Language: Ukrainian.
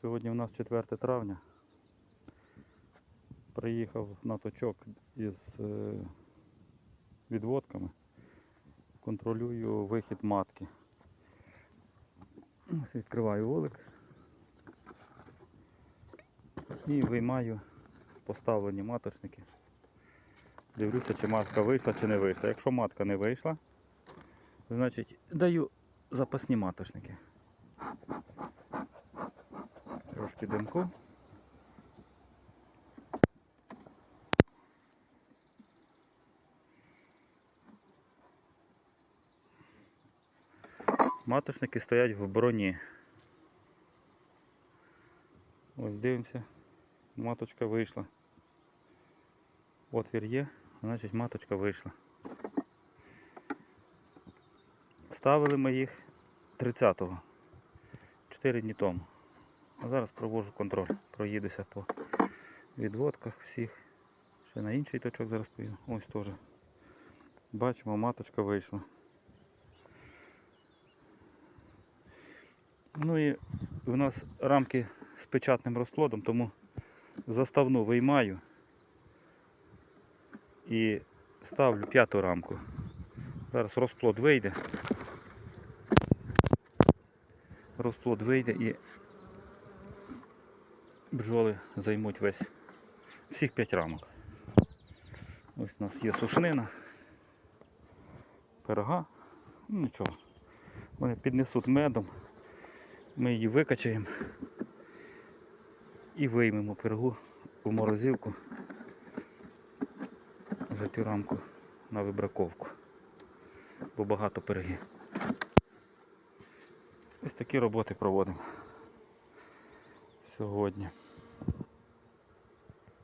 Сьогодні у нас 4 травня. Приїхав на точок із е, відводками. Контролюю вихід матки. Відкриваю волик і виймаю поставлені маточники. Дивлюся, чи матка вийшла, чи не вийшла. Якщо матка не вийшла, значить даю запасні маточники. Трошки димку. Маточники стоять в броні. Ось дивимося. Маточка вийшла. Отвір є, значить маточка вийшла. Ставили ми їх 30-го. 4 дні тому. А зараз провожу контроль. Проїдуся по відводках всіх. Ще на інший точок зараз поїду. Ось теж. Бачимо, маточка вийшла. Ну і у нас рамки з печатним розплодом, тому заставну виймаю і ставлю п'яту рамку. Зараз розплод вийде. Розплод вийде і бджоли займуть весь всіх п'ять рамок. Ось у нас є сушнина, пирога, ну нічого. Вони піднесуть медом, ми її викачаємо і виймемо пирогу у морозилку за цю рамку на вибраковку, бо багато пирогів. Ось такі роботи проводимо сьогодні.